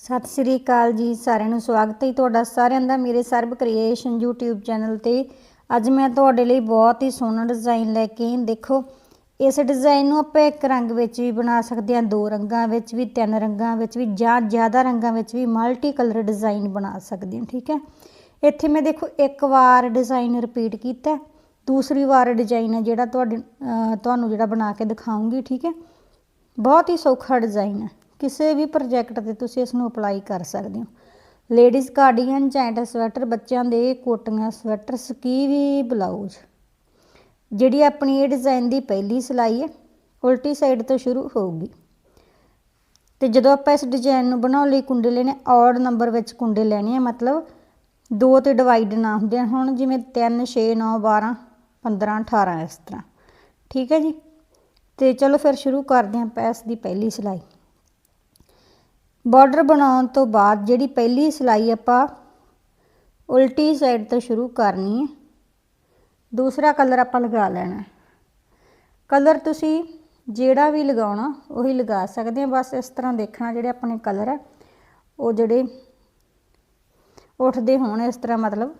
ਸਤਿ ਸ੍ਰੀ ਅਕਾਲ ਜੀ, ਸਾਰਿਆਂ ਨੂੰ ਸਵਾਗਤ ਹੈ ਤੁਹਾਡਾ ਸਾਰਿਆਂ ਦਾ ਮੇਰੇ ਸਰਬ ਕ੍ਰੀਏਸ਼ਨ YouTube ਚੈਨਲ ਤੇ। ਅੱਜ ਮੈਂ ਤੁਹਾਡੇ ਲਈ ਬਹੁਤ ਹੀ ਸੋਹਣਾ ਡਿਜ਼ਾਈਨ ਲੈ ਕੇ ਆਈ। ਦੇਖੋ, ਇਸ ਡਿਜ਼ਾਈਨ ਨੂੰ ਆਪਾਂ ਇੱਕ ਰੰਗ ਵਿੱਚ ਵੀ ਬਣਾ ਸਕਦੇ ਹਾਂ, ਦੋ ਰੰਗਾਂ ਵਿੱਚ ਵੀ, ਤਿੰਨ ਰੰਗਾਂ ਵਿੱਚ ਵੀ, ਜਾਂ ਜ਼ਿਆਦਾ ਰੰਗਾਂ ਵਿੱਚ ਵੀ ਮਲਟੀ ਕਲਰ ਡਿਜ਼ਾਈਨ ਬਣਾ ਸਕਦੇ ਹਾਂ, ਠੀਕ ਹੈ? ਇੱਥੇ ਮੈਂ ਦੇਖੋ, ਇੱਕ ਵਾਰ ਡਿਜ਼ਾਈਨ ਰਿਪੀਟ ਕੀਤਾ। ਦੂਸਰੀ ਵਾਰ ਡਿਜ਼ਾਈਨ ਹੈ ਜਿਹੜਾ ਤੁਹਾਡੇ ਤੁਹਾਨੂੰ ਜਿਹੜਾ ਬਣਾ ਕੇ ਦਿਖਾਉਂਗੀ, ਠੀਕ ਹੈ? ਬਹੁਤ ਹੀ ਸੌਖਾ ਡਿਜ਼ਾਈਨ ਹੈ। ਕਿਸੇ ਵੀ ਪ੍ਰੋਜੈਕਟ ਤੇ ਤੁਸੀਂ ਇਸ ਨੂੰ ਅਪਲਾਈ ਕਰ ਸਕਦੇ ਹੋ। ਲੇਡੀਜ਼ ਕਾਰਡੀਗਨ ਜੈਂਟ ਸਵੈਟਰ, ਬੱਚਿਆਂ ਦੇ ਕੋਟੀਆਂ ਸਵੈਟਰ ਸਕੀਵੀ ਬਲਾਊਜ਼। ਜਿਹੜੀ ਆਪਣੀ ਇਹ ਡਿਜ਼ਾਈਨ ਦੀ ਪਹਿਲੀ ਸਿਲਾਈ ਹੈ, ਉਲਟੀ ਸਾਈਡ ਤੋਂ ਸ਼ੁਰੂ ਹੋਊਗੀ। ਤੇ ਜਦੋਂ ਆਪਾਂ ਇਸ ਡਿਜ਼ਾਈਨ ਨੂੰ ਬਣਾਉਣ ਲਈ ਕੁੰਡੇ ਲੈਣੇ ਔਡ ਨੰਬਰ ਵਿੱਚ ਕੁੰਡੇ ਲੈਣੇ ਆ, ਮਤਲਬ ਦੋ ਤੇ ਡਿਵਾਈਡ ਨਾ ਹੁੰਦੇ ਹੁਣ ਜਿਵੇਂ 3 6 9 12 15 18 ਇਸ ਤਰ੍ਹਾਂ। ਠੀਕ ਹੈ ਜੀ? ਤੇ ਚਲੋ ਫਿਰ ਸ਼ੁਰੂ ਕਰਦੇ ਹਾਂ ਆਪਾਂ ਇਸ ਦੀ ਪਹਿਲੀ ਸਿਲਾਈ। ਬਾਰਡਰ ਬਣਾਉਣ ਤੋਂ ਬਾਅਦ ਜਿਹੜੀ ਪਹਿਲੀ ਸਿਲਾਈ ਆਪਾਂ ਉਲਟੀ ਸਾਈਡ ਤੋਂ ਸ਼ੁਰੂ ਕਰਨੀ ਹੈ, ਦੂਸਰਾ ਕਲਰ ਆਪਾਂ ਲਗਾ ਲੈਣਾ ਕਲਰ ਤੁਸੀਂ ਜਿਹੜਾ ਵੀ ਲਗਾਉਣਾ, ਉਹੀ ਲਗਾ ਸਕਦੇ ਆ ਬਸ ਇਸ ਤਰ੍ਹਾਂ ਦੇਖਣਾ ਜਿਹੜੇ ਆਪਣੇ ਕਲਰ ਹੈ, ਉਹ ਜਿਹੜੇ ਉੱਠਦੇ ਹੋਣ, ਇਸ ਤਰ੍ਹਾਂ ਮਤਲਬ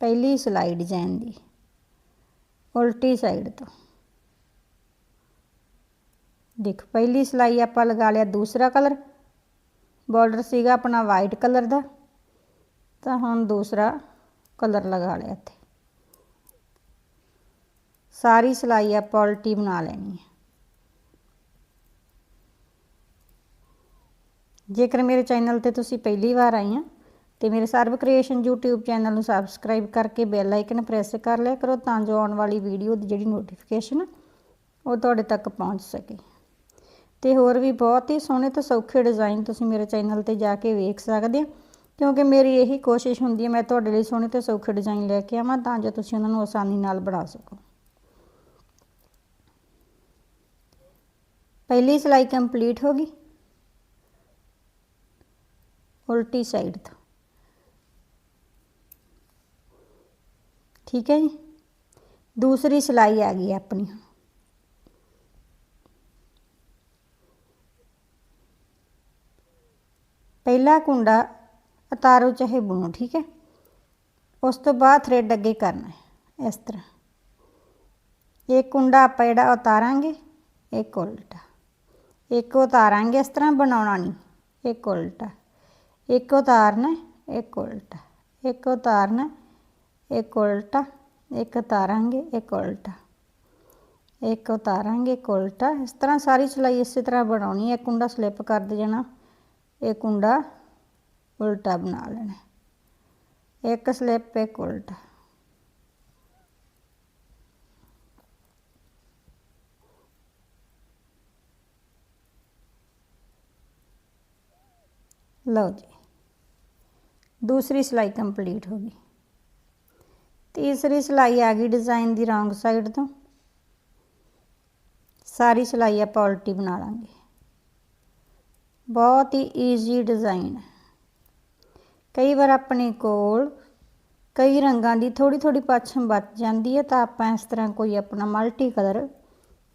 ਪਹਿਲੀ ਸਿਲਾਈ ਡਿਜ਼ਾਈਨ ਦੀ, ਉਲਟੀ ਸਾਈਡ ਤੋਂ। ਦੇਖ, ਪਹਿਲੀ ਸਿਲਾਈ ਆਪਾਂ ਲਗਾ ਲਿਆ ਦੂਸਰਾ ਕਲਰ। ਬਾਰਡਰ ਸੀਗਾ ਆਪਣਾ ਵਾਈਟ ਕਲਰ ਦਾ। ਤਾਂ ਹੁਣ ਦੂਸਰਾ ਕਲਰ ਲਗਾ ਲਿਆ ਇੱਥੇ। ਸਾਰੀ ਸਿਲਾਈ ਆਪਾਂ ਉਲਟੀ ਬਣਾ ਲੈਣੀ ਹੈ। ਜੇਕਰ ਮੇਰੇ ਚੈਨਲ ਤੇ ਤੁਸੀਂ ਪਹਿਲੀ ਵਾਰ ਆਈ ਆ ਤੇ ਮੇਰੇ ਸਰਵ ਕ੍ਰੀਏਸ਼ਨ YouTube ਚੈਨਲ ਨੂੰ ਸਬਸਕ੍ਰਾਈਬ ਕਰਕੇ ਬੈਲ ਆਈਕਨ ਪ੍ਰੈਸ ਕਰ ਲਿਆ ਕਰੋ, ਤਾਂ ਜੋ ਆਉਣ ਵਾਲੀ ਵੀਡੀਓ ਦੀ ਜਿਹੜੀ ਨੋਟੀਫਿਕੇਸ਼ਨ ਉਹ ਤੁਹਾਡੇ ਤੱਕ ਪਹੁੰਚ ਸਕੇ। ਤੇ ਹੋਰ ਵੀ ਬਹੁਤ ਹੀ ਸੋਹਣੇ ਤੇ ਸੌਖੇ ਡਿਜ਼ਾਈਨ ਤੁਸੀਂ ਮੇਰੇ ਚੈਨਲ ਤੇ ਜਾ ਕੇ ਵੇਖ ਸਕਦੇ ਹੋ। ਕਿਉਂਕਿ ਮੇਰੀ ਇਹੀ ਕੋਸ਼ਿਸ਼ ਹੁੰਦੀ ਹੈ, ਮੈਂ ਤੁਹਾਡੇ ਲਈ ਸੋਹਣੇ ਤੇ ਸੌਖੇ ਡਿਜ਼ਾਈਨ ਲੈ ਕੇ ਆਵਾਂ ਤਾਂ ਜੋ ਤੁਸੀਂ ਉਹਨਾਂ ਨੂੰ ਆਸਾਨੀ ਨਾਲ ਬਣਾ ਸਕੋ। ਪਹਿਲੀ ਸਿਲਾਈ ਕੰਪਲੀਟ ਹੋ ਗਈ। ਉਲਟੀ ਸਾਈਡ ਤੋਂ। ਠੀਕ ਹੈ ਜੀ? ਦੂਸਰੀ ਸਿਲਾਈ ਆ ਗਈ ਆਪਣੀ। ਪਹਿਲਾ ਕੁੰਡਾ ਉਤਾਰੋ ਚਾਹੇ ਬੁਣੋ, ਠੀਕ ਹੈ? ਉਸ ਤੋਂ ਬਾਅਦ ਥ੍ਰੈਡ ਅੱਗੇ ਕਰਨਾ ਹੈ, ਇਸ ਤਰ੍ਹਾਂ। ਇੱਕ ਕੁੰਡਾ ਆਪਾਂ ਜਿਹੜਾ ਉਤਾਰਾਂਗੇ, ਇੱਕ ਉਲਟਾ। ਇੱਕ ਉਤਾਰਾਂਗੇ, ਇਸ ਤਰ੍ਹਾਂ ਬਣਾਉਣਾ ਨਹੀਂ, ਇੱਕ ਉਲਟਾ। ਇੱਕ ਉਤਾਰਨਾ, ਇੱਕ ਉਲਟਾ। ਇੱਕ ਉਤਾਰਨਾ, ਇੱਕ ਉਲਟਾ। ਇੱਕ ਉਤਾਰਾਂਗੇ, ਇੱਕ ਉਲਟਾ। ਇੱਕ ਉਤਾਰਾਂਗੇ, ਇੱਕ ਉਲਟਾ। ਇਸ ਤਰ੍ਹਾਂ ਸਾਰੀ ਸਿਲਾਈ ਇਸੇ ਤਰ੍ਹਾਂ ਬਣਾਉਣੀ ਹੈ ਕੁੰਡਾ ਸਲਿੱਪ ਕਰ ਦੇ ਜਾਣਾ ਇਹ ਕੁੰਡਾ ਉਲਟਾ ਬਣਾ ਲੈਣਾ ਇੱਕ ਸਲਿੱਪ ਇੱਕ ਉਲਟਾ ਲਓ ਜੀ ਦੂਸਰੀ ਸਿਲਾਈ ਕੰਪਲੀਟ ਹੋ ਗਈ ਤੀਸਰੀ ਸਿਲਾਈ ਆ ਗਈ ਡਿਜ਼ਾਈਨ ਦੀ ਰੌਂਗ ਸਾਈਡ ਤੋਂ ਸਾਰੀ ਸਿਲਾਈ ਆਪਾਂ ਉਲਟੀ ਬਣਾ ਲਾਂਗੇ ਬਹੁਤ ਹੀ ਈਜ਼ੀ ਡਿਜ਼ਾਈਨ ਹੈ। ਕਈ ਵਾਰ ਆਪਣੇ ਕੋਲ ਕਈ ਰੰਗਾਂ ਦੀ ਥੋੜੀ ਥੋੜੀ ਪਛਮ ਬਚ ਜਾਂਦੀ ਹੈ ਤਾਂ ਆਪਾਂ ਇਸ ਤਰ੍ਹਾਂ ਕੋਈ ਆਪਣਾ ਮਲਟੀ ਕਲਰ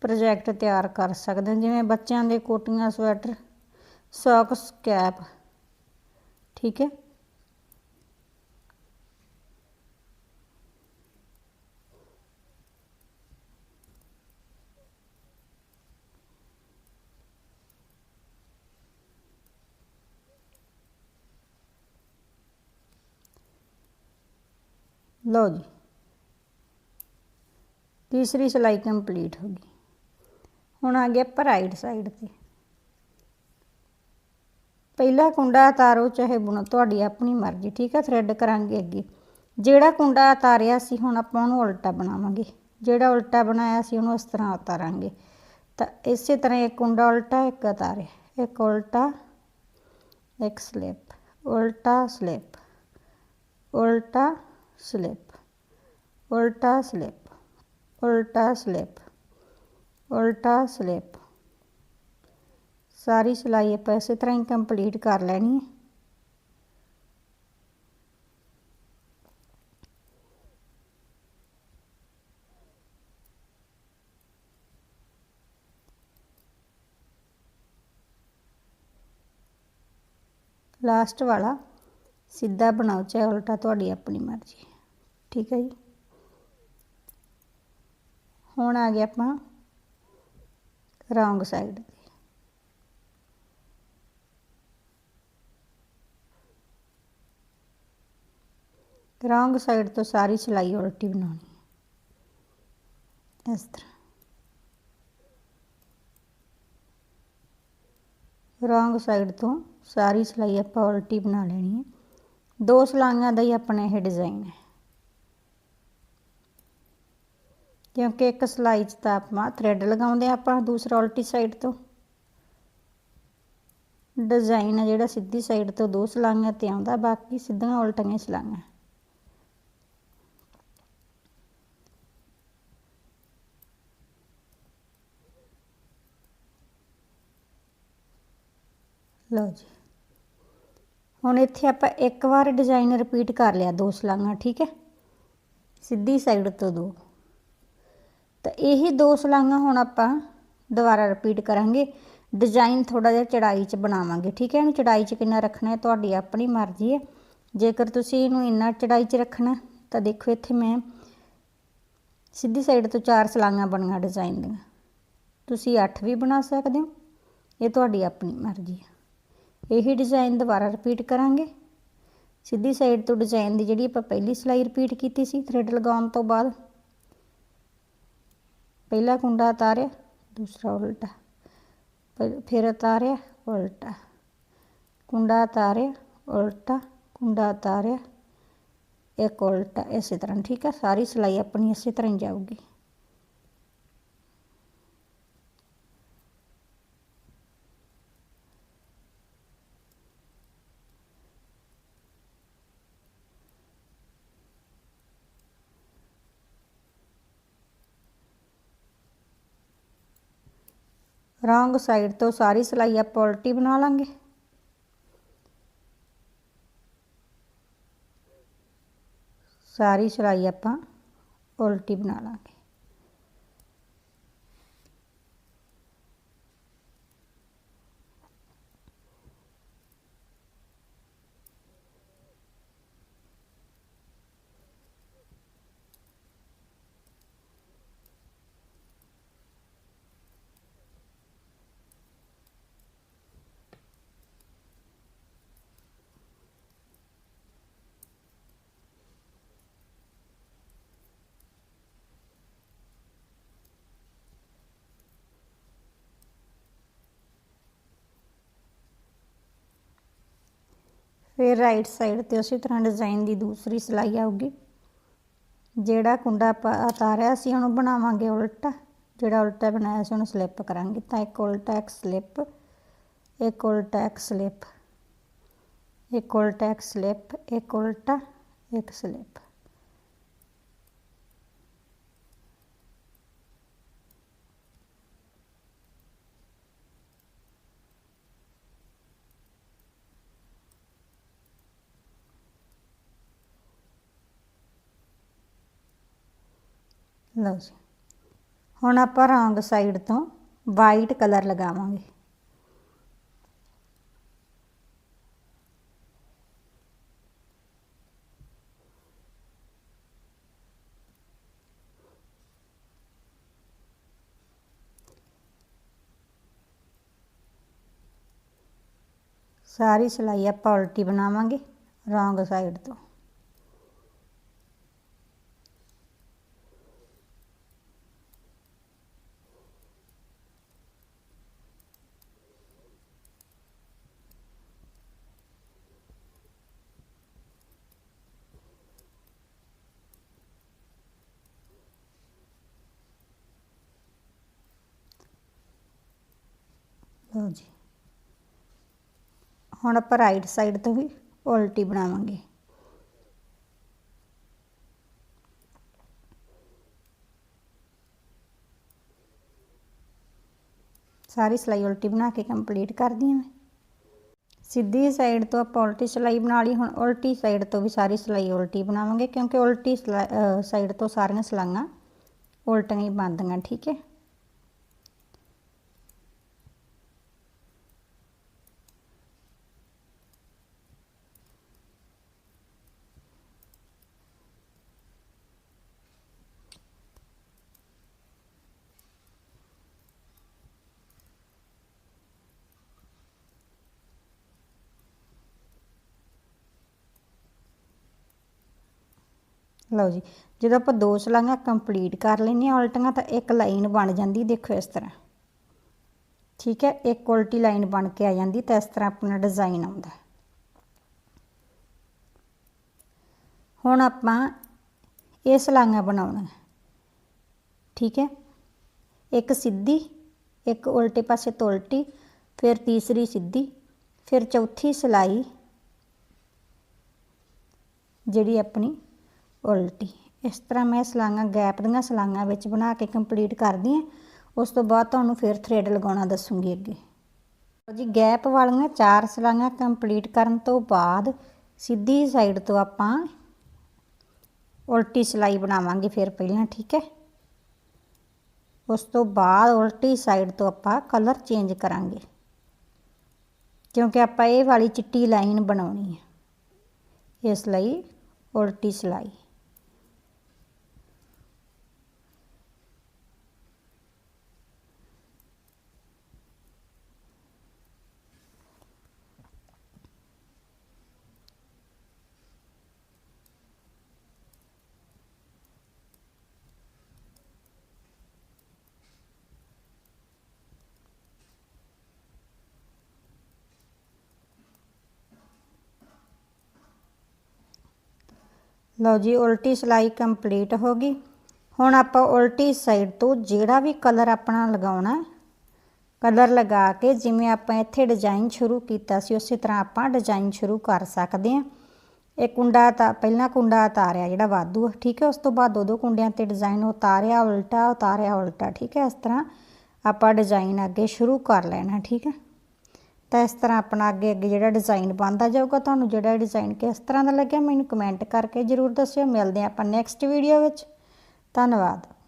ਪ੍ਰੋਜੈਕਟ ਤਿਆਰ ਕਰ ਸਕਦੇ ਹਾਂ। ਜਿਵੇਂ ਬੱਚਿਆਂ ਦੇ ਕੋਟੀਆਂ, ਸਵੈਟਰ, ਸੌਕਸ, ਕੈਪ, ਠੀਕ ਹੈ। ਲਓ ਜੀ। ਤੀਸਰੀ ਸਿਲਾਈ ਕੰਪਲੀਟ ਹੋ ਗਈ। ਹੁਣ ਆ ਗਿਆ ਪਰ ਰਾਈਟ ਸਾਈਡ ਤੇ। ਪਹਿਲਾ ਕੁੰਡਾ ਉਤਾਰੋ ਚਾਹੇ ਬੁਣੋ, ਤੁਹਾਡੀ ਆਪਣੀ ਮਰਜ਼ੀ, ਠੀਕ ਹੈ ਥਰੈਡ ਕਰਾਂਗੇ ਅੱਗੇ। ਜਿਹੜਾ ਕੁੰਡਾ ਉਤਾਰਿਆ ਸੀ, ਹੁਣ ਆਪਾਂ ਉਹਨੂੰ ਉਲਟਾ ਬਣਾਵਾਂਗੇ। ਜਿਹੜਾ ਉਲਟਾ ਬਣਾਇਆ ਸੀ, ਉਹਨੂੰ ਇਸ ਤਰ੍ਹਾਂ ਉਤਾਰਾਂਗੇ। ਤਾਂ ਇਸੇ ਤਰ੍ਹਾਂ ਇੱਕ ਕੁੰਡਾ ਉਲਟਾ, ਇੱਕ ਉਤਾਰਿਆ ਇੱਕ ਉਲਟਾ, ਇੱਕ ਸਲਿਪ ਉਲਟਾ ਸਲਿਪ ਉਲਟਾ ਸਲਿਪ ਉਲਟਾ ਸਲਿਪ ਉਲਟਾ ਸਲਿਪ ਉਲਟਾ ਸਲਿਪ ਸਾਰੀ ਸਿਲਾਈ ਆਪਾਂ ਇਸੇ ਤਰ੍ਹਾਂ ਹੀ ਕੰਪਲੀਟ ਕਰ ਲੈਣੀ ਹੈ। ਲਾਸਟ ਵਾਲਾ, ਸਿੱਧਾ ਬਣਾਓ, ਚਾਹੇ ਉਲਟਾ ਤੁਹਾਡੀ ਆਪਣੀ ਮਰਜ਼ੀ ਠੀਕ ਹੈ ਜੀ। ਹੁਣ ਆ ਗਿਆ ਆਪਾਂ ਰੌਂਗ ਸਾਈਡ ਤੇ। ਰੌਂਗ ਸਾਈਡ ਤੋਂ ਸਾਰੀ ਸਿਲਾਈ ਉਲਟੀ ਬਣਾਉਣੀ ਹੈ। ਇਸ ਤਰ੍ਹਾਂ। ਰੌਂਗ ਸਾਈਡ ਤੋਂ ਸਾਰੀ ਸਿਲਾਈ ਆਪਾਂ ਉਲਟੀ ਬਣਾ ਲੈਣੀ ਹੈ। ਦੋ ਸਲਾਈਆਂ ਦਾ ਹੀ ਆਪਣਾ ਇਹ ਡਿਜ਼ਾਈਨ ਹੈ। ਕਿਉਂਕਿ ਇੱਕ ਸਲਾਈ 'ਚ ਤਾਂ ਆਪਾਂ ਥ੍ਰੈਡ ਲਗਾਉਂਦੇ ਆਪਾਂ ਦੂਸਰਾ ਉਲਟੀ ਸਾਈਡ ਤੋਂ। ਡਿਜ਼ਾਈਨ ਹੈ ਜਿਹੜਾ ਸਿੱਧੀ ਸਾਈਡ ਤੋਂ ਦੋ ਸਲਾਈਆਂ ਤੇ ਆਉਂਦਾ, ਬਾਕੀ ਸਿੱਧੀਆਂ ਉਲਟੀਆਂ ਸਲਾਈਆਂ। ਲਓ ਜੀ। ਹੁਣ ਇੱਥੇ ਆਪਾਂ ਇੱਕ ਵਾਰ ਡਿਜ਼ਾਈਨ ਰਿਪੀਟ ਕਰ ਲਿਆ ਦੋ ਸਲਾਈਆਂ, ਠੀਕ ਹੈ? ਸਿੱਧੀ ਸਾਈਡ ਤੋਂ ਦੋ। ਤਾਂ ਇਹੀ ਦੋ ਸਲਾਈਆਂ ਹੁਣ ਆਪਾਂ ਦੁਬਾਰਾ ਰਿਪੀਟ ਕਰਾਂਗੇ। ਡਿਜ਼ਾਈਨ ਥੋੜਾ ਜਿਹਾ ਚੜਾਈ 'ਚ ਬਣਾਵਾਂਗੇ, ਠੀਕ ਹੈ? ਇਹਨੂੰ ਚੜਾਈ 'ਚ ਕਿੰਨਾ ਰੱਖਣਾ ਹੈ, ਤੁਹਾਡੀ ਆਪਣੀ ਮਰਜ਼ੀ ਹੈ। ਜੇਕਰ ਤੁਸੀਂ ਇਹਨੂੰ ਇੰਨਾ ਚੜਾਈ 'ਚ ਰੱਖਣਾ, ਤਾਂ ਦੇਖੋ ਇੱਥੇ ਮੈਂ ਸਿੱਧੀ ਸਾਈਡ ਤੋਂ ਚਾਰ ਸਲਾਈਆਂ ਬਣੀਆਂ ਡਿਜ਼ਾਈਨ ਦੀਆਂ। ਤੁਸੀਂ 8 ਵੀ ਬਣਾ ਸਕਦੇ ਹੋ, ਇਹ ਤੁਹਾਡੀ ਆਪਣੀ ਮਰਜ਼ੀ ਹੈ। ਇਹੀ ਡਿਜ਼ਾਈਨ ਦੁਬਾਰਾ ਰਿਪੀਟ ਕਰਾਂਗੇ। ਸਿੱਧੀ ਸਾਈਡ ਤੋਂ ਡਿਜ਼ਾਈਨ ਦੀ ਜਿਹੜੀ ਆਪਾਂ ਪਹਿਲੀ ਸਲਾਈ ਰਿਪੀਟ ਕੀਤੀ ਸੀ ਥ੍ਰੈਡ ਲਗਾਉਣ ਤੋਂ ਬਾਅਦ ਪਹਿਲਾ ਕੁੰਡਾ ਉਤਾਰਿਆ ਦੂਸਰਾ ਉਲਟਾ। ਫਿਰ ਉਤਾਰਿਆ ਉਲਟਾ। ਕੁੰਡਾ ਉਤਾਰਿਆ ਉਲਟਾ, ਕੁੰਡਾ ਉਤਾਰਿਆ ਇੱਕ ਉਲਟਾ, ਇਸੇ ਤਰ੍ਹਾਂ, ਠੀਕ ਹੈ ਸਾਰੀ ਸਿਲਾਈ ਆਪਣੀ ਇਸੇ ਤਰ੍ਹਾਂ ਹੀ ਜਾਊਗੀ। ਰੌਂਗ ਸਾਈਡ ਤੋਂ ਸਾਰੀ ਸਲਾਈ ਆਪਾਂ ਉਲਟੀ ਬਣਾ ਲਾਂਗੇ ਸਾਰੀ ਸਲਾਈ ਆਪਾਂ ਉਲਟੀ ਬਣਾ ਲਾਂਗੇ ਫਿਰ ਰਾਈਟ ਸਾਈਡ ਤੇ ਉਸੇ ਤਰ੍ਹਾਂ ਡਿਜ਼ਾਈਨ ਦੀ ਦੂਸਰੀ ਸਿਲਾਈ ਆਊਗੀ। ਜਿਹੜਾ ਕੁੰਡਾ ਆਪਾਂ ਉਤਾਰਿਆ ਸੀ, ਉਹਨੂੰ ਬਣਾਵਾਂਗੇ ਉਲਟਾ। ਜਿਹੜਾ ਉਲਟਾ ਬਣਾਇਆ ਸੀ, ਉਹਨੂੰ ਸਲਿੱਪ ਕਰਾਂਗੇ ਤਾਂ ਇੱਕ ਉਲਟਾ ਇੱਕ ਸਲਿੱਪ ਇੱਕ ਉਲਟਾ ਇੱਕ ਸਲਿੱਪ ਇੱਕ ਉਲਟਾ ਇੱਕ ਸਲਿੱਪ ਇੱਕ ਉਲਟਾ, ਇੱਕ ਸਲਿੱਪ ਲਓ ਜੀ। ਹੁਣ ਆਪਾਂ ਰੰਗ ਸਾਈਡ ਤੋਂ ਵਾਈਟ ਕਲਰ ਲਗਾਵਾਂਗੇ। ਸਾਰੀ ਸਿਲਾਈ ਆਪਾਂ ਉਲਟੀ ਬਣਾਵਾਂਗੇ ਰੰਗ ਸਾਈਡ ਤੋਂ। ਲਓ ਜੀ। ਹੁਣ ਆਪਾਂ ਰਾਈਟ ਸਾਈਡ ਤੋਂ ਵੀ ਉਲਟੀ ਬਣਾਵਾਂਗੇ। ਸਾਰੀ ਸਲਾਈ ਉਲਟੀ ਬਣਾ ਕੇ ਕੰਪਲੀਟ ਕਰਦੀ ਹਾਂ ਸਿੱਧੀ ਸਾਈਡ ਤੋਂ ਆਪਾਂ ਉਲਟੀ ਸਲਾਈ ਬਣਾ ਲਈ, ਹੁਣ ਉਲਟੀ ਸਾਈਡ ਤੋਂ ਵੀ ਸਾਰੀ ਸਲਾਈ ਉਲਟੀ ਬਣਾਵਾਂਗੇ, ਕਿਉਂਕਿ ਉਲਟੀ ਸਾਈਡ ਤੋਂ ਸਾਰੀਆਂ ਸਲਾਈਆਂ ਉਲਟੀਆਂ ਹੀ ਬਣਦੀਆਂ, ਠੀਕ ਹੈ। ਲਓ ਜੀ, ਜਦੋਂ ਆਪਾਂ ਦੋ ਸਲਾਈਆਂ ਕੰਪਲੀਟ ਕਰ ਲੈਂਦੇ ਹਾਂ ਉਲਟੀਆਂ ਤਾਂ ਇੱਕ ਲਾਈਨ ਬਣ ਜਾਂਦੀ, ਦੇਖੋ ਇਸ ਤਰ੍ਹਾਂ। ਠੀਕ ਹੈ, ਇੱਕ ਉਲਟੀ ਲਾਈਨ ਬਣ ਕੇ ਆ ਜਾਂਦੀ ਤਾਂ ਇਸ ਤਰ੍ਹਾਂ ਆਪਣਾ ਡਿਜ਼ਾਈਨ ਆਉਂਦਾ। ਹੁਣ ਆਪਾਂ ਇਹ ਸਲਾਈਆਂ ਬਣਾਉਣੀਆਂ। ਠੀਕ ਹੈ, ਇੱਕ ਸਿੱਧੀ, ਇੱਕ ਉਲਟੇ ਪਾਸੇ ਤੋਂ ਉਲਟੀ, ਫਿਰ ਤੀਸਰੀ ਸਿੱਧੀ, ਫਿਰ ਚੌਥੀ ਸਲਾਈ, ਜਿਹੜੀ ਆਪਣੀ ਉਲਟੀ। ਇਸ ਤਰ੍ਹਾਂ ਮੈਂ ਸਲਾਈਆਂ ਗੈਪ ਦੀਆਂ ਸਲਾਈਆਂ ਵਿੱਚ ਬਣਾ ਕੇ ਕੰਪਲੀਟ ਕਰਦੀ ਹਾਂ। ਉਸ ਤੋਂ ਬਾਅਦ ਤੁਹਾਨੂੰ ਫਿਰ ਥ੍ਰੈਡ ਲਗਾਉਣਾ ਦੱਸੂਗੀ ਅੱਗੇ। ਜੀ, ਗੈਪ ਵਾਲੀਆਂ ਚਾਰ ਸਲਾਈਆਂ ਕੰਪਲੀਟ ਕਰਨ ਤੋਂ ਬਾਅਦ ਸਿੱਧੀ ਸਾਈਡ ਤੋਂ ਆਪਾਂ ਉਲਟੀ ਸਲਾਈ ਬਣਾਵਾਂਗੇ ਫਿਰ ਪਹਿਲਾਂ, ਠੀਕ ਹੈ? ਉਸ ਤੋਂ ਬਾਅਦ ਉਲਟੀ ਸਾਈਡ ਤੋਂ ਆਪਾਂ ਕਲਰ ਚੇਂਜ ਕਰਾਂਗੇ। ਕਿਉਂਕਿ ਆਪਾਂ ਇਹ ਵਾਲੀ ਚਿੱਟੀ ਲਾਈਨ ਬਣਾਉਣੀ ਹੈ। ਇਸ ਲਈ ਉਲਟੀ ਸਲਾਈ। ਲਓ ਜੀ, ਉਲਟੀ ਸਿਲਾਈ ਕੰਪਲੀਟ ਹੋ ਗਈ। ਹੁਣ ਆਪਾਂ ਉਲਟੀ ਸਾਈਡ ਤੋਂ ਜਿਹੜਾ ਵੀ ਕਲਰ ਆਪਣਾ ਲਗਾਉਣਾ ਕਲਰ ਲਗਾ ਕੇ ਜਿਵੇਂ ਆਪਾਂ ਇੱਥੇ ਡਿਜ਼ਾਈਨ ਸ਼ੁਰੂ ਕੀਤਾ ਸੀ, ਉਸੇ ਤਰ੍ਹਾਂ ਆਪਾਂ ਡਿਜ਼ਾਈਨ ਸ਼ੁਰੂ ਕਰ ਸਕਦੇ ਹਾਂ। ਇਹ ਕੁੰਡਾ ਤਾਂ, ਪਹਿਲਾਂ ਕੁੰਡਾ ਉਤਾਰਿਆ ਜਿਹੜਾ ਵਾਧੂ ਠੀਕ ਹੈ, ਉਸ ਤੋਂ ਬਾਅਦ ਦੋ ਦੋ ਕੁੰਡਿਆਂ ਤੇ ਡਿਜ਼ਾਈਨ ਉਤਾਰਿਆ, ਉਲਟਾ ਉਤਾਰਿਆ, ਉਲਟਾ, ਠੀਕ ਹੈ, ਇਸ ਤਰ੍ਹਾਂ ਆਪਾਂ ਡਿਜ਼ਾਈਨ ਅੱਗੇ ਸ਼ੁਰੂ ਕਰ ਲੈਣਾ, ਠੀਕ ਹੈ। ਤਾਂ ਇਸ ਤਰ੍ਹਾਂ ਆਪਣਾ ਅੱਗੇ ਅੱਗੇ ਜਿਹੜਾ ਡਿਜ਼ਾਈਨ ਬਣਦਾ ਜਾਊਗਾ, ਤੁਹਾਨੂੰ ਜਿਹੜਾ ਡਿਜ਼ਾਈਨ ਕਿਸ ਤਰ੍ਹਾਂ ਦਾ ਲੱਗਿਆ, ਮੈਨੂੰ ਕਮੈਂਟ ਕਰਕੇ ਜਰੂਰ ਦੱਸਿਓ। ਮਿਲਦੇ ਹਾਂ ਆਪਾਂ ਨੈਕਸਟ ਵੀਡੀਓ ਵਿੱਚ। ਧੰਨਵਾਦ।